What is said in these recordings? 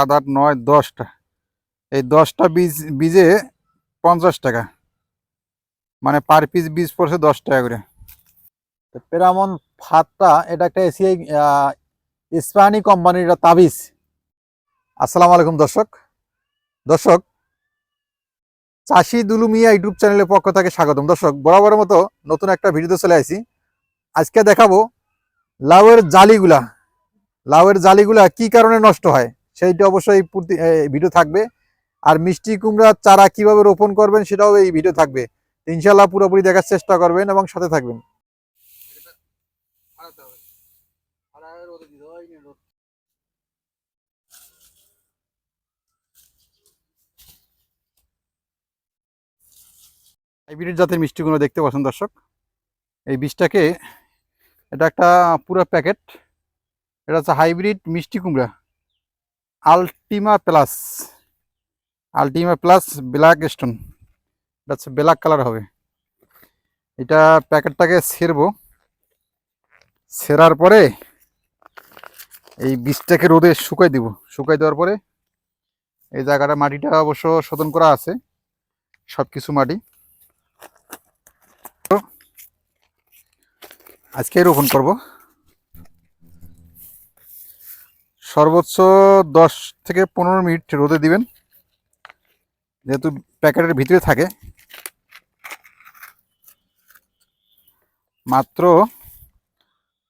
সাত আট নয় দশটা। এই দশটা বীজ, বীজে পঞ্চাশ টাকা। মানে পার পিস বীজ পড়ছে দশ টাকা করে। পেরামন ফাতটা এটা একটা এসিআই ইস্পাহানি কোম্পানির একটা তাবিজ। আসসালামু আলাইকুম দর্শক। দর্শক, চাষি দুলু মিয়া ইউটিউব চ্যানেলের পক্ষ থেকে স্বাগতম। দর্শক, বরাবরের মতো নতুন একটা ভিডিওতে চলে আসি। আজকে দেখাবো লাউয়ের জালিগুলা। লাউয়ের জালিগুলা কি কারণে নষ্ট হয়? সেইটা অবশ্যই ভিডিও থাকবে। আর মিষ্টি কুমড়ার চারা কীভাবে রোপণ করবেন সেটাও এই ভিডিও থাকবে। ইনশাল্লাহ পুরোপুরি দেখার চেষ্টা করবেন এবং সাথে থাকবেন। হাইব্রিড জাতের মিষ্টিগুলো দেখতে পাচ্ছেন দর্শক। এই বীজটাকে এটা একটা পুরো প্যাকেট। এটা হচ্ছে হাইব্রিড মিষ্টি কুমড়া। Ultima plus Ultima plus black stone এটা হচ্ছে ব্ল্যাক কালার হবে। এটা প্যাকেটটাকে ছেড়বো। ছেঁড়ার পরে এই বীজটাকে রোদে শুকাই দিব। শুকাই দেওয়ার পরে এই জায়গাটা মাটিটা অবশ্য শোধন করা আছে। সব কিছু মাটি আজকে রোপণ করব। সর্বোচ্চ দশ থেকে পনেরো মিনিট রোদে দিবেন। যেহেতু প্যাকেটের ভিতরে থাকে। মাত্র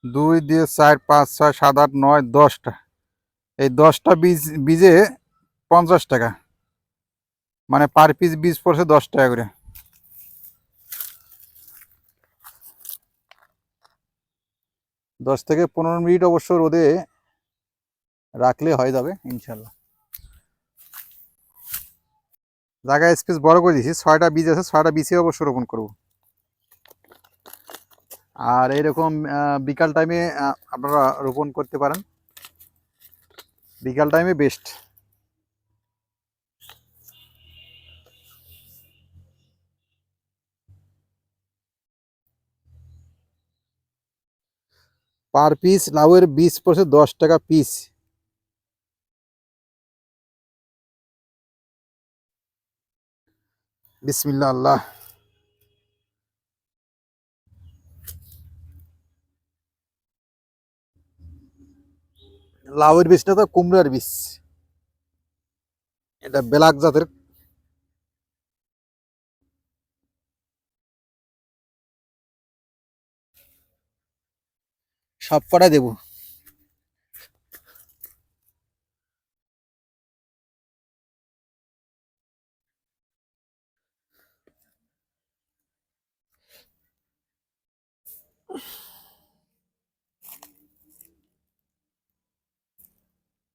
দুই দিয়ে চার, পাঁচ, ছয়, সাত, আট, নয়, দশটা। এই দশটা বীজ, বীজে পঞ্চাশ টাকা। মানে পার পিস বীজ পড়ছে দশ টাকা করে। দশ থেকে পনেরো মিনিট অবশ্য রোদে রাখলে হয়ে যাবে ইনশাল্লাহ। জায়গায় স্পেস বড় করে দিয়েছি ছয়টা বীজ আছে ছয়টা বীজে অবশ্য রোপণ করব। আর এইরকম আহ, বিকাল টাইমে আপনারা রোপণ করতে পারেন। বিকাল টাইমে বেস্ট পার পিস লাউয়ের বীজ পড়ছে দশ টাকা পিস বিসমিল্লা আল্লাহ লাউয়ের বীজটা তো কুমড়ার বীজ। এটা বেলাক জাতের। সব কটা দেবো।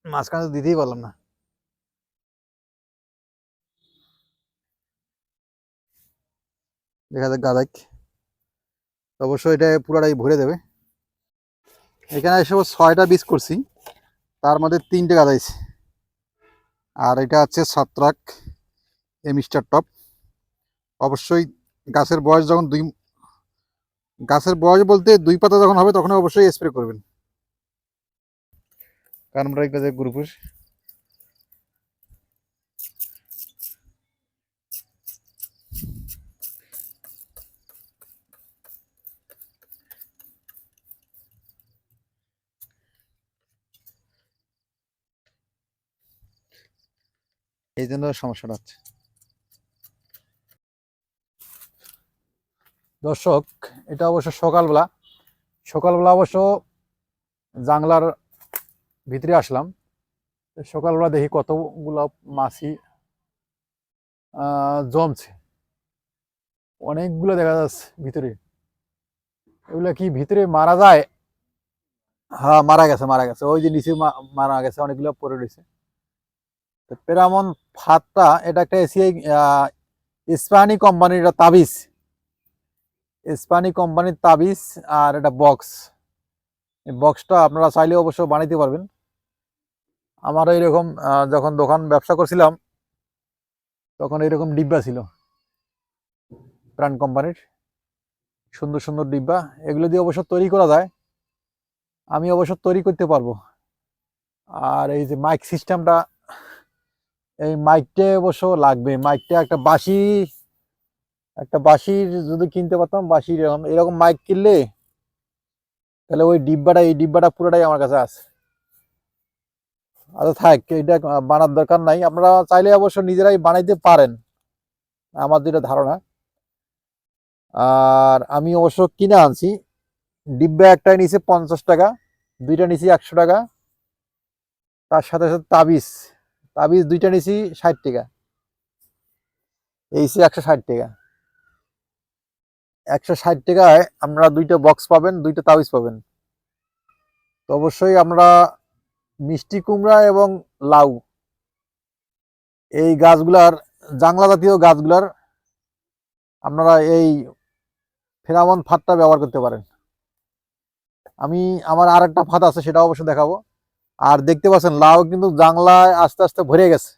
মাঝখানে তো দিতেই পারলাম না। দেখা যাক গাদাক অবশ্যই এটা পুরাটাই ভরে দেবে। এখানে এসব ছয়টা বীজ করছি। তার মধ্যে তিনটে গাদাইছে আর এটা হচ্ছে ছত্রাক এমিস্টার টপ। অবশ্যই গাছের বয়স যখন দুই গাছের বয়স বলতে দুই পাতা যখন হবে তখন অবশ্যই স্প্রে করবেন। এই জন্য সমস্যাটা হচ্ছে। দর্শক এটা অবশ্য সকালবেলা। সকালবেলা অবশ্য জাংলার ভিতরে আসলাম। সকালবেলা দেখি কতগুলো মাছি জমছে। অনেকগুলো দেখা যাচ্ছে ভিতরে। এগুলো কি ভিতরে মারা যায়? হ্যাঁ মারা গেছে মারা গেছে। ওই যে নিচে মারা গেছে, অনেকগুলো পড়ে রয়েছে। তো পেরামন ফাতটা, এটা একটা এসিআই ইস্পাহানি কোম্পানির তাবিজ। ইস্পাহানি কোম্পানির তাবিজ আর এটা বক্স। এই বক্সটা আপনারা চাইলে অবশ্য বানাইতে পারবেন। আমারও এরকম যখন দোকান ব্যবসা করছিলাম, তখন এরকম ডিব্বা ছিল। প্রাণ কোম্পানির। সুন্দর সুন্দর ডিব্বা। এগুলো দিয়ে অবশ্য তৈরি করা যায়। আমি অবশ্য তৈরি করতে পারব। আর এই যে মাইক সিস্টেমটা এই মাইকটা অবশ্য লাগবে। মাইকটা একটা বাঁশি একটা বাঁশির যদি কিনতে পারতাম, বাঁশির এরকম এরকম মাইক কিনলে, তাহলে ওই ডিব্বাটা, এই ডিব্বাটা পুরোটাই আমার কাছে আছে। আচ্ছা থাক, এটা বানার দরকার নাই। আপনারা চাইলে অবশ্য নিজেরাই বানাইতে পারেন। আমার যেটা ধারণা। আর আমি অবশ্য কিনে আনছি। ডিব্বা একটাই নিচে পঞ্চাশ টাকা, দুইটা নিচি একশো টাকা। তার সাথে সাথে তাবিজ তাবিজ দুইটা নিচি ষাট টাকা। এই একশো ষাট টাকা। একশো ষাট টাকায় আপনারা দুইটা বক্স পাবেন, দুইটা তাবিজ পাবেন। তো অবশ্যই আমরা মিষ্টি কুমড়া এবং লাউ, এই গাছগুলার, জাংলা জাতীয় গাছগুলার আপনারা এই ফেরামন ফাঁদটা ব্যবহার করতে পারেন। আমি, আমার আর একটা ফাঁদ আছে সেটা অবশ্য দেখাবো। আর দেখতে পাচ্ছেন, লাউ কিন্তু জাংলায় আস্তে আস্তে ভরে গেছে।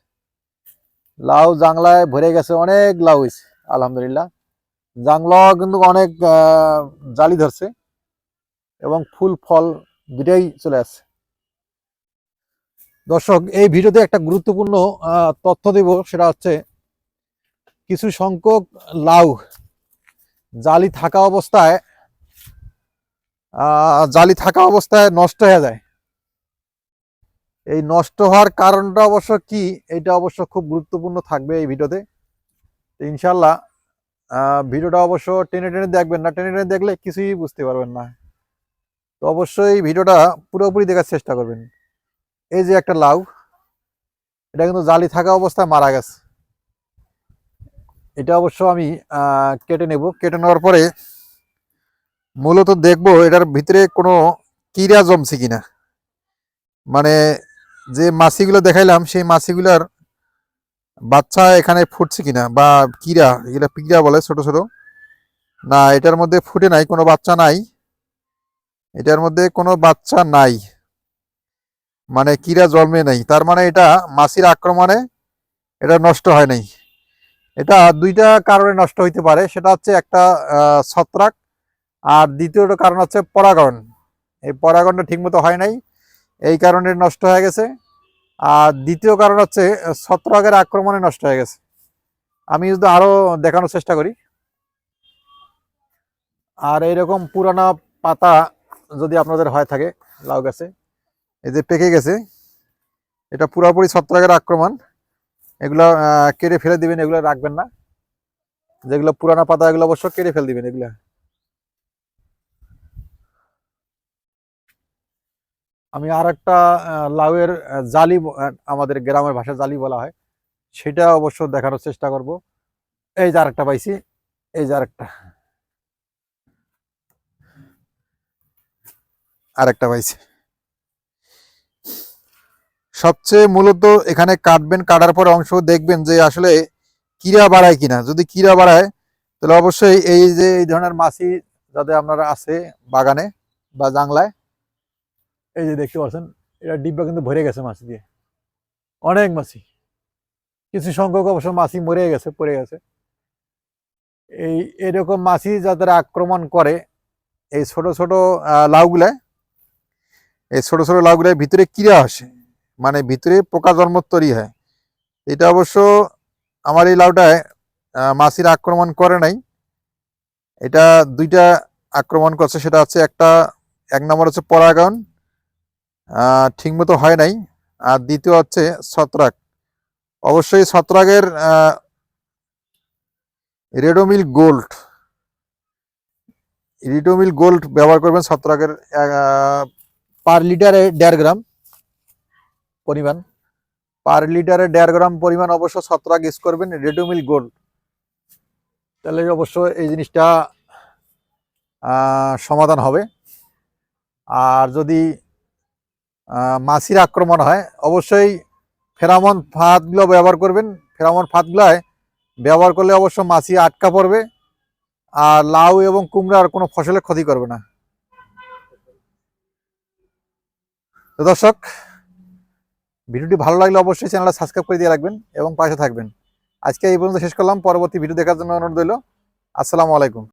লাউ জাংলায় ভরে গেছে, অনেক লাউ হয়েছে, আলহামদুলিল্লাহ। জাংলা কিন্তু অনেক জালি ধরছে এবং ফুল, ফল দুটাই চলে আসছে। দর্শক, এই ভিডিওতে একটা গুরুত্বপূর্ণ তথ্য দেব, সেটা হচ্ছে কিছু সংখ্যক লাউ জালি থাকা অবস্থায় জালি থাকা অবস্থায় নষ্ট হয়ে যায়। এই নষ্ট হওয়ার কারণটা অবশ্য কি, এটা অবশ্য খুব গুরুত্বপূর্ণ থাকবে এই ভিডিওতে। ইনশাল্লাহ ভিডিওটা অবশ্য টেনে টেনে দেখবেন, না টেনে টেনে দেখলে কিছুই বুঝতে পারবেন না। তো অবশ্যই ভিডিওটা পুরোপুরি দেখার চেষ্টা করবেন। এই যে একটা লাউ, এটা কিন্তু জালি থাকা অবস্থায় মারা গেছে। এটা অবশ্য আমি কেটে নেব। কেটে নেওয়ার পরে মূলত দেখব এটার ভিতরে কোনো কিরা জমছে কিনা। মানে যে মাছিগুলো দেখাইলাম, সেই মাছিগুলার বাচ্চা এখানে ফুটছে কিনা বা কিরা এগুলা পিকরা বলে ছোট ছোট। না, এটার মধ্যে ফুটে নাই, কোনো বাচ্চা নাই। এটার মধ্যে কোনো বাচ্চা নাই। মানে কিরা জন্মে নাই। তার মানে এটা মাছির আক্রমণে এটা নষ্ট হয় নাই। এটা দুইটা কারণে নষ্ট হইতে পারে। সেটা হচ্ছে একটা ছত্রাক আর দ্বিতীয়টা কারণ হচ্ছে পরাগণ। এই পরাগণটা ঠিকমতো হয় নাই। এই কারণে নষ্ট হয়ে গেছে। আর দ্বিতীয় কারণ হচ্ছে ছত্রাকের আক্রমণে নষ্ট হয়ে গেছে। আমি যদি আরও দেখানোর চেষ্টা করি। আর এইরকম পুরানা পাতা যদি আপনাদের হয় থাকে, লাউ গাছে, এই যে পেকে গেছে, এটা পুরোপুরি ছত্রাকের আক্রমণ। এগুলো কেটে ফেলে দিবেন, এগুলো রাখবেন না। যেগুলো পুরানা পাতা, এগুলো অবশ্য কেটে ফেলে দিবেন, এগুলা। আমি আর একটা লাউয়ের জালি আমাদের গ্রামের ভাষায় জালি বলা হয়। সেটা অবশ্য দেখানোর চেষ্টা করব। এই যে আরেকটা পাইছি। এই যে আরেকটা। আরেকটা পাইছি। সবচেয়ে মূলত এখানে কাটবেন, কাটার পর অংশ দেখবেন যে আসলে কিরা বাড়ায় কিনা। যদি কিরা বাড়ায়, তাহলে অবশ্যই এই যে এই ধরনের মাছি যাতে আপনারা আছে বাগানে বা জাংলায় এই যে দেখতে পাচ্ছেন, এটা ডিব্বা কিন্তু ভরে গেছে মাছ দিয়ে। অনেক মাছি। কিছু সংখ্যক অবশ্য মাছি মরে গেছে, পড়ে গেছে। এই এরকম মাছি যাদের আক্রমণ করে, এই ছোট ছোট লাউগুলায়, এই ছোট ছোট লাউগুলার ভিতরে কিরা আসে। মানে ভিতরে পোকা জন্ম তৈরি হয়। এটা অবশ্য আমার এই লাউটায় মাছির আক্রমণ করে নাই। এটা দুইটা আক্রমণ করছে, সেটা হচ্ছে একটা, এক নম্বর হচ্ছে পরাগায়ন ঠিকমতো হয় নাই। আর দ্বিতীয় হচ্ছে ছত্রাক। অবশ্যই ছত্রাকের রেডোমিল গোল্ড, রিডোমিল গোল্ড ব্যবহার করবেন ছত্রাকের পার লিটারে দেড় গ্রাম পরিমাণ। পার লিটারে দেড় গ্রাম পরিমাণ অবশ্য ছত্রাক ইউজ করবেন রেডোমিল গোল্ড। তাহলে অবশ্য এই জিনিসটা সমাধান হবে। আর যদি মাছির আক্রমণ হয়। অবশ্যই ফেরামন ফাঁদগুলো ব্যবহার করবেন। ফেরামন ফাঁদগুলোয় ব্যবহার করলে অবশ্য মাছি আটকা পড়বে আর লাউ এবং কুমড়ার কোনো ফসলের ক্ষতি করবে না। তো দর্শক, ভিডিওটি ভালো লাগলে অবশ্যই চ্যানেলটা সাবস্ক্রাইব করে দিয়ে রাখবেন এবং পাশে থাকবেন। আজকে এই পর্যন্ত শেষ করলাম। পরবর্তী ভিডিও দেখার জন্য অনুরোধ রইল। আসসালামু আলাইকুম।